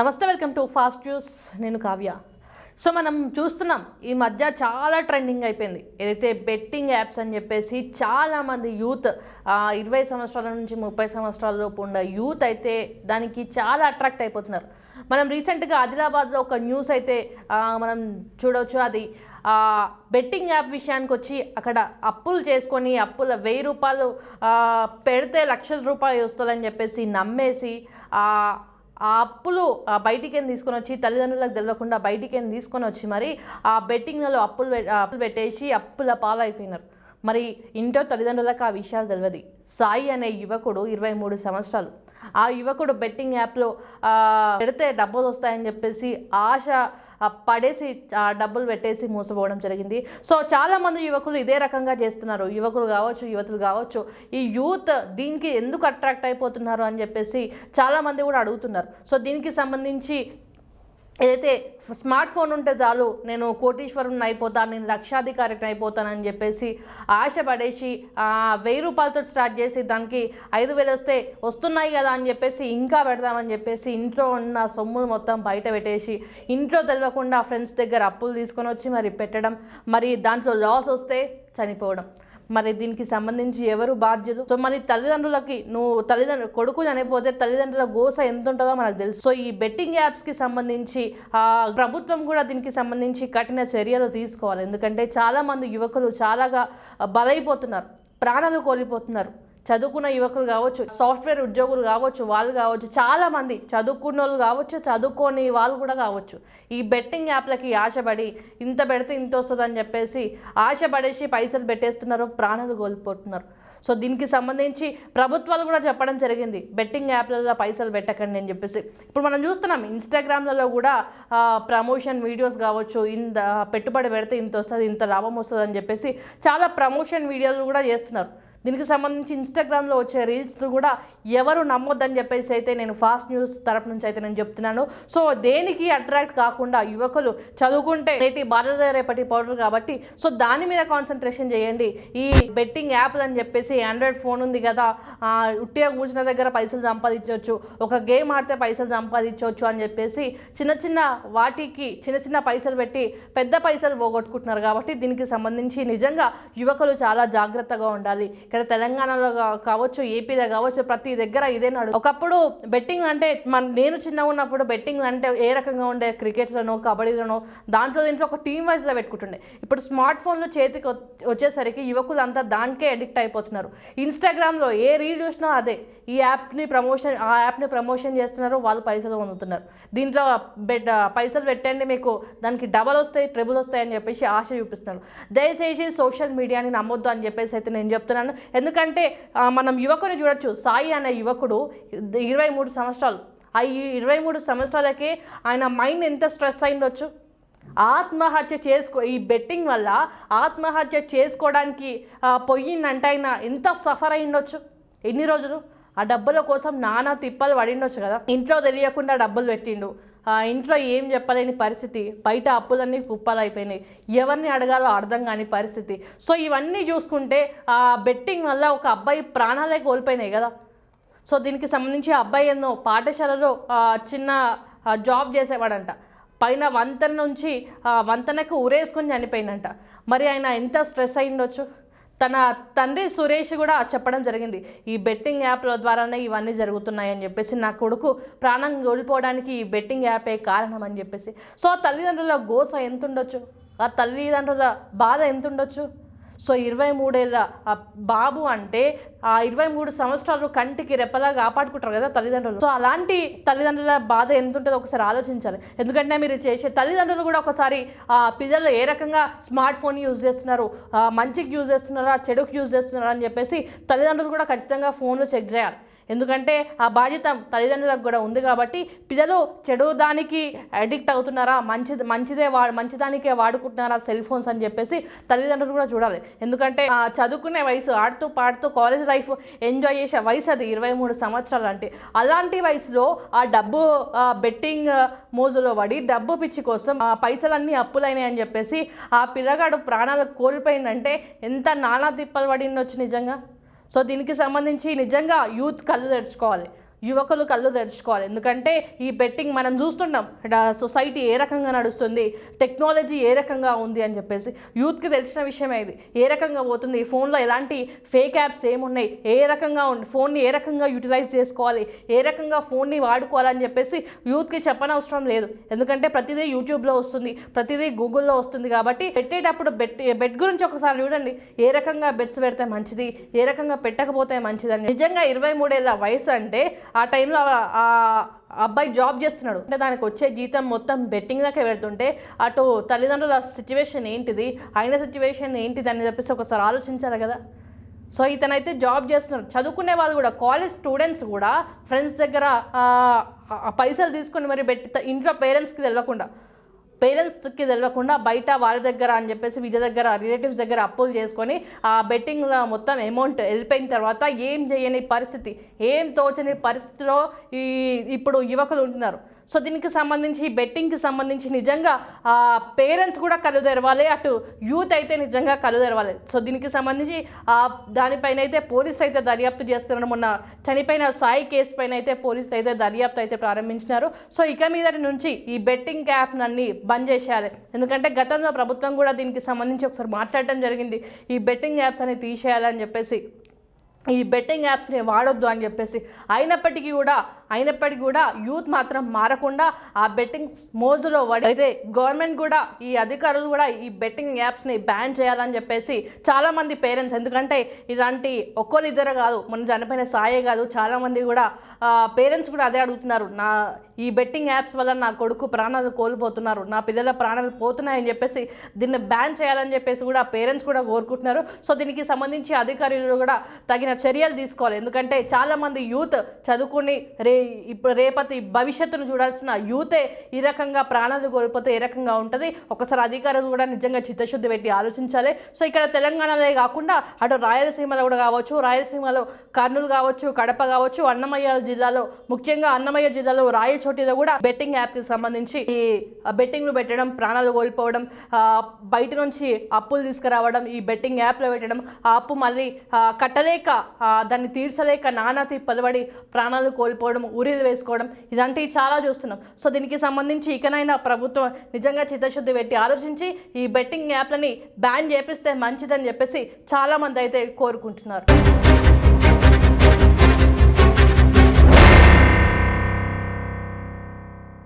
నమస్తే welcome to fast news. నేను Kavya. So మనం చూస్తున్నాం ఈ మధ్య చాలా ట్రెండింగ్ అయిపోయింది. ఏదైతే బెట్టింగ్ యాప్స్ అని చెప్పేసి చాలామంది యూత్ ఇరవై సంవత్సరాల నుంచి ముప్పై సంవత్సరాల లోపు ఉన్న యూత్ అయితే దానికి చాలా అట్రాక్ట్ అయిపోతున్నారు. మనం రీసెంట్గా ఆదిలాబాద్లో ఒక న్యూస్ అయితే మనం చూడవచ్చు అది బెట్టింగ్ యాప్ విషయానికి వచ్చి అక్కడ అప్పులు చేసుకొని అప్పుల వెయ్యి రూపాయలు పెడితే లక్షల రూపాయలు వస్తుందని చెప్పేసి నమ్మేసి ఆ అప్పులు ఆ బయటికి ఏం తీసుకొని వచ్చి తల్లిదండ్రులకు తెలియకుండా బయటికి ఏం తీసుకొని వచ్చి మరి ఆ బెట్టింగ్లలో అప్పులు అప్పులు పెట్టేసి అప్పుల పాలైపోయినారు. మరి ఇంట్లో తల్లిదండ్రులకు ఆ విషయాలు తెలియదు సాయి అనే యువకుడు ఇరవై మూడు సంవత్సరాలు. ఆ యువకుడు బెట్టింగ్ యాప్లో పెడితే డబ్బులు వస్తాయని చెప్పేసి ఆశ పడేసి ఆ డబ్బులు పెట్టేసి మోసపోవడం జరిగింది. సో చాలా మంది యువకులు ఇదే రకంగా చేస్తున్నారు. యువకులు కావచ్చు యువతులు కావచ్చు. ఈ యూత్ దీనికి ఎందుకు అట్రాక్ట్ అయిపోతున్నారు అని చెప్పేసి చాలామంది కూడా అడుగుతున్నారు. సో దీనికి సంబంధించి ఏదైతే స్మార్ట్ ఫోన్ ఉంటే చాలు నేను కోటీశ్వరుని అయిపోతాను నేను లక్షాధికారిని అయిపోతానని చెప్పేసి ఆశ పడేసి వెయ్యి రూపాయలతో స్టార్ట్ చేసి దానికి ఐదు వేలు వస్తే వస్తున్నాయి కదా అని చెప్పేసి ఇంకా పెడదామని చెప్పేసి ఇంట్లో ఉన్న సొమ్ము మొత్తం బయట పెట్టేసి ఇంట్లో తెలియకుండా ఫ్రెండ్స్ దగ్గర అప్పులు తీసుకొని వచ్చి మరి పెట్టడం మరి దాంట్లో లాస్ వస్తే చనిపోవడం. మరి దీనికి సంబంధించి ఎవరు బాధ్యులు? సో మరి తల్లిదండ్రులకి నువ్వు తల్లిదండ్రులు కొడుకు చనిపోతే తల్లిదండ్రుల గోస ఎంత ఉంటుందో మనకు తెలుసు. సో ఈ బెట్టింగ్ యాప్స్కి సంబంధించి ఆ, ప్రభుత్వం కూడా దీనికి సంబంధించి కఠిన చర్యలు తీసుకోవాలి. ఎందుకంటే చాలా మంది యువకులు చాలాగా బలైపోతున్నారు. ప్రాణాలు కోల్పోతున్నారు. చదువుకున్న యువకులు కావచ్చు సాఫ్ట్వేర్ ఉద్యోగులు కావచ్చు వాళ్ళు కావచ్చు చాలా మంది చదువుకున్న వాళ్ళు కావచ్చు చదువుకోని వాళ్ళు కూడా కావచ్చు. ఈ బెట్టింగ్ యాప్లకి ఆశపడి ఇంత పెడితే ఇంత వస్తుందని చెప్పేసి ఆశపడేసి పైసలు పెట్టేస్తున్నారు ప్రాణాలు కోల్పోతున్నారు. సో దీనికి సంబంధించి ప్రభుత్వాలు కూడా చెప్పడం జరిగింది. బెట్టింగ్ యాప్లలో పైసలు పెట్టకండి అని చెప్పేసి. ఇప్పుడు మనం చూస్తున్నాం ఇన్స్టాగ్రామ్లలో కూడా ప్రమోషన్ వీడియోస్ కావచ్చు ఇంత పెట్టుబడి పెడితే ఇంత వస్తుంది ఇంత లాభం వస్తుంది అని చెప్పేసి చాలా ప్రమోషన్ వీడియోలు కూడా చేస్తున్నారు. దీనికి సంబంధించి ఇన్స్టాగ్రామ్లో వచ్చే రీల్స్ కూడా ఎవరు నమ్మొద్దని చెప్పేసి అయితే నేను ఫాస్ట్ న్యూస్ తరపు నుంచి అయితే నేను చెప్తున్నాను. సో దేనికి అట్రాక్ట్ కాకుండా యువకులు చదువుకుంటే నేటి భారత రేపటి పౌడర్ కాబట్టి. సో దాని మీద కాన్సన్ట్రేషన్ చేయండి. ఈ బెట్టింగ్ యాప్లు అని చెప్పేసి ఆండ్రాయిడ్ ఫోన్ ఉంది కదా ఉట్టిగా కూర్చున్న దగ్గర పైసలు సంపాదించవచ్చు. ఒక గేమ్ ఆడితే పైసలు సంపాదించవచ్చు అని చెప్పేసి చిన్న చిన్న వాటికి చిన్న చిన్న పైసలు పెట్టి పెద్ద పైసలు పోగొట్టుకుంటున్నారు కాబట్టి దీనికి సంబంధించి నిజంగా యువకులు చాలా జాగ్రత్తగా ఉండాలి. ఇక్కడ తెలంగాణలో కావచ్చు ఏపీలో కావచ్చు ప్రతి దగ్గర ఇదే నడు ఒకప్పుడు బెట్టింగ్ అంటే మన నేను చిన్నగా ఉన్నప్పుడు బెట్టింగ్ అంటే ఏ రకంగా ఉండే క్రికెట్లోనో కబడ్డీలను దాంట్లో దీంట్లో ఒక టీం వైజ్లో పెట్టుకుంటుండే. ఇప్పుడు స్మార్ట్ ఫోన్లు చేతికి వచ్చేసరికి యువకులు అంతా దానికే అడిక్ట్ అయిపోతున్నారు. ఇన్స్టాగ్రామ్లో ఏ రీల్ చూసినా అదే. ఈ యాప్ని ప్రమోషన్ ఆ యాప్ని ప్రమోషన్ చేస్తున్నారు వాళ్ళు పైసలు పొందుతున్నారు. దీంట్లో బెడ్ పైసలు పెట్టండి మీకు దానికి డబల్ వస్తాయి ట్రిబుల్ వస్తాయి అని చెప్పేసి ఆశ చూపిస్తున్నారు. దయచేసి సోషల్ మీడియాని నమ్మొద్దు అని చెప్పేసి అయితే నేను చెప్తున్నాను. ఎందుకంటే మనం యువకుని చూడొచ్చు. సాయి అనే యువకుడు ఇరవై మూడు సంవత్సరాలు. ఆ ఇరవై మూడు సంవత్సరాలకే ఆయన మైండ్ ఎంత స్ట్రెస్ అయిందొచ్చు ఆత్మహత్య చేసుకో ఈ బెట్టింగ్ వల్ల ఆత్మహత్య చేసుకోవడానికి ఆ, పోయిందంటే ఆయన ఎంత సఫర్ అయిండొచ్చు? ఎన్ని రోజులు? ఆ డబ్బుల కోసం నానా తిప్పలు పడిండొచ్చు కదా? ఇంట్లో తెలియకుండా డబ్బులు పెట్టిండు. ఇంట్లో ఏం చెప్పలేని పరిస్థితి బయట అప్పులన్నీ కుప్పలు అయిపోయినాయి ఎవరిని అడగాలో అర్థం కాని పరిస్థితి. సో ఇవన్నీ చూసుకుంటే ఆ బెట్టింగ్ వల్ల ఒక అబ్బాయి ప్రాణాలే కోల్పోయినాయి కదా. సో దీనికి సంబంధించి అబ్బాయి ఎన్నో పాఠశాలలో చిన్న జాబ్ చేసేవాడంట. పైన వంతెన నుంచి వంతెనకు ఉరేసుకొని చనిపోయిందంట. మరి ఆయన ఎంత స్ట్రెస్ అయిండొచ్చు తన తండ్రి సురేష్ కూడా చెప్పడం జరిగింది. ఈ బెట్టింగ్ యాప్ల ద్వారానే ఇవన్నీ జరుగుతున్నాయని చెప్పేసి నా కొడుకు ప్రాణం కోల్పోవడానికి ఈ బెట్టింగ్ యాపే కారణం అని చెప్పేసి. సో ఆ తల్లిదండ్రుల గోస ఎంత ఉండొచ్చు ఆ తల్లిదండ్రుల బాధ ఎంత ఉండొచ్చు సో ఇరవై మూడేళ్ళ బాబు అంటే ఆ ఇరవై మూడు సంవత్సరాలు కంటికి రెప్పలా కాపాడుకుంటారు కదా తల్లిదండ్రులు. సో అలాంటి తల్లిదండ్రుల బాధ ఎంత ఉంటుందో ఒకసారి ఆలోచించాలి. ఎందుకంటే మీరు చేసే తల్లిదండ్రులు కూడా ఒకసారి ఆ పిల్లలు ఏ రకంగా స్మార్ట్ ఫోన్ యూజ్ చేస్తున్నారు మంచికి యూజ్ చేస్తున్నారా చెడుకు యూజ్ చేస్తున్నారా అని చెప్పేసి తల్లిదండ్రులు కూడా ఖచ్చితంగా ఫోన్లో చెక్ చేయాలి. ఎందుకంటే ఆ బాధ్యత తల్లిదండ్రులకు కూడా ఉంది కాబట్టి పిల్లలు చెడు దానికి అడిక్ట్ అవుతున్నారా మంచి మంచిదే వా మంచిదానికే వాడుకుంటున్నారా సెల్ ఫోన్స్ అని చెప్పేసి తల్లిదండ్రులు కూడా చూడాలి. ఎందుకంటే ఆ చదువుకునే వయసు ఆడుతూ పాడుతూ కాలేజ్ లైఫ్ ఎంజాయ్ చేసే వయసు అది ఇరవై మూడు సంవత్సరాలు అంటే. అలాంటి వయసులో ఆ డబ్బు బెట్టింగ్ మోజులో పడి డబ్బు పిచ్చి కోసం ఆ పైసలన్నీ అప్పులైనాయి అని చెప్పేసి ఆ పిల్లగాడు ప్రాణాలు కోల్పోయిందంటే ఎంత నానా తిప్పలు పడిండొచ్చు నిజంగా. సో దీనికి సంబంధించి నిజంగా యూత్ కళ్ళు తెరుచుకోవాలి. యువకులు కళ్ళు తెరుచుకోవాలి. ఎందుకంటే ఈ బెట్టింగ్ మనం చూస్తున్నాం సొసైటీ ఏ రకంగా నడుస్తుంది టెక్నాలజీ ఏ రకంగా ఉంది అని చెప్పేసి. యూత్కి తెలిసిన విషయమే ఇది. ఏ రకంగా పోతుంది ఫోన్లో ఎలాంటి ఫేక్ యాప్స్ ఏమున్నాయి ఏ రకంగా ఉంది ఫోన్ని ఏ రకంగా యూటిలైజ్ చేసుకోవాలి ఏ రకంగా ఫోన్ని వాడుకోవాలని చెప్పేసి యూత్కి చెప్పనవసరం లేదు. ఎందుకంటే ప్రతిదీ యూట్యూబ్లో వస్తుంది ప్రతిదీ గూగుల్లో వస్తుంది కాబట్టి పెట్టేటప్పుడు బెట్ బెట్ గురించి ఒకసారి చూడండి. ఏ రకంగా బెట్స్ పెడితే మంచిది ఏ రకంగా పెట్టకపోతే మంచిదని నిజంగా ఇరవై మూడేళ్ళ వయసు అంటే ఆ టైంలో ఆ అబ్బాయి జాబ్ చేస్తున్నాడు. అంటే దానికి వచ్చే జీతం మొత్తం బెట్టింగ్ దాకా పెడుతుంటే అటు తల్లిదండ్రుల సిచ్యువేషన్ ఏంటిది? ఆయన సిచ్యువేషన్ ఏంటిది అని చెప్పేసి ఒకసారి ఆలోచించాలి కదా. సో ఇతనైతే జాబ్ చేస్తున్నారు చదువుకునే వాళ్ళు కూడా కాలేజ్ స్టూడెంట్స్ కూడా ఫ్రెండ్స్ దగ్గర ఆ, పైసలు తీసుకొని మరి పెట్టి ఇంట్లో పేరెంట్స్కి తెలియకుండా పేరెంట్స్కి తెలియకుండా బయట వాళ్ళ దగ్గర అని చెప్పేసి వీళ్ళ దగ్గర రిలేటివ్స్ దగ్గర అప్పులు చేసుకొని ఆ బెట్టింగ్ మొత్తం అమౌంట్ వెళ్ళిపోయిన తర్వాత ఏం చేయని పరిస్థితి ఏం తోచని పరిస్థితిలో ఈ ఇప్పుడు యువకులు ఉంటున్నారు. సో దీనికి సంబంధించి బెట్టింగ్కి సంబంధించి నిజంగా పేరెంట్స్ కూడా కళ్ళు తెరవాలి. అటు యూత్ అయితే నిజంగా కళ్ళు తెరవాలి. సో దీనికి సంబంధించి దానిపైన అయితే పోలీసులు అయితే దర్యాప్తు చేస్తున్నారు. మొన్న చనిపోయిన సాయి కేసు పైన అయితే పోలీసులు అయితే దర్యాప్తు అయితే ప్రారంభించినారు. సో ఇక మీద నుంచి ఈ బెట్టింగ్ యాప్ బంద్ చేసేయాలి. ఎందుకంటే గతంలో ప్రభుత్వం కూడా దీనికి సంబంధించి ఒకసారి మాట్లాడటం జరిగింది. ఈ బెట్టింగ్ యాప్స్ అని తీసేయాలని చెప్పేసి ఈ బెట్టింగ్ యాప్స్ని వాడొద్దు అని చెప్పేసి అయినప్పటికీ కూడా అయినప్పటికీ కూడా యూత్ మాత్రం మారకుండా ఆ బెట్టింగ్ మోజులో పడి అయితే గవర్నమెంట్ కూడా ఈ అధికారులు కూడా ఈ బెట్టింగ్ యాప్స్ని బ్యాన్ చేయాలని చెప్పేసి చాలామంది పేరెంట్స్ ఎందుకంటే ఇలాంటి ఒక్కరిద్దరు కాదు మన చనిపోయిన సాయే కాదు చాలామంది కూడా పేరెంట్స్ కూడా అదే అడుగుతున్నారు. నా ఈ బెట్టింగ్ యాప్స్ వల్ల నా కొడుకు ప్రాణాలు కోల్పోతున్నారు నా పిల్లల ప్రాణాలు పోతున్నాయని చెప్పేసి దీన్ని బ్యాన్ చేయాలని చెప్పేసి కూడా పేరెంట్స్ కూడా కోరుకుంటున్నారు. సో దీనికి సంబంధించి అధికారులు కూడా తగిన చర్యలు తీసుకోవాలి. ఎందుకంటే చాలామంది యూత్ చదువుకుని రే ఇప్పుడు రేపటి భవిష్యత్తును చూడాల్సిన యూతే ఈ రకంగా ప్రాణాలు కోల్పోతే ఏ రకంగా ఉంటుంది? ఒకసారి అధికారులు కూడా నిజంగా చిత్తశుద్ధి పెట్టి ఆలోచించాలి. సో ఇక్కడ తెలంగాణలో కాకుండా అటు రాయలసీమలో కూడా కావచ్చు రాయలసీమలో కర్నూలు కావచ్చు కడప కావచ్చు అన్నమయ్య జిల్లాలో ముఖ్యంగా అన్నమయ్య జిల్లాలో రాయచోటిలో కూడా బెట్టింగ్ యాప్కి సంబంధించి ఈ బెట్టింగ్లు పెట్టడం ప్రాణాలు కోల్పోవడం బయట నుంచి అప్పులు తీసుకురావడం ఈ బెట్టింగ్ యాప్లో పెట్టడం ఆ అప్పు మళ్ళీ కట్టలేక దాన్ని తీర్చలేక నానా తిప్పలబడి ప్రాణాలు కోల్పోవడం ఊరిలు వేసుకోవడం ఇలాంటివి చాలా చూస్తున్నాం. సో దీనికి సంబంధించి ఇకనైనా ప్రభుత్వం నిజంగా చిత్తశుద్ధి పెట్టి ఆలోచించి ఈ బెట్టింగ్ యాప్లని బ్యాన్ చేపిస్తే మంచిదని చెప్పేసి చాలామంది అయితే కోరుకుంటున్నారు.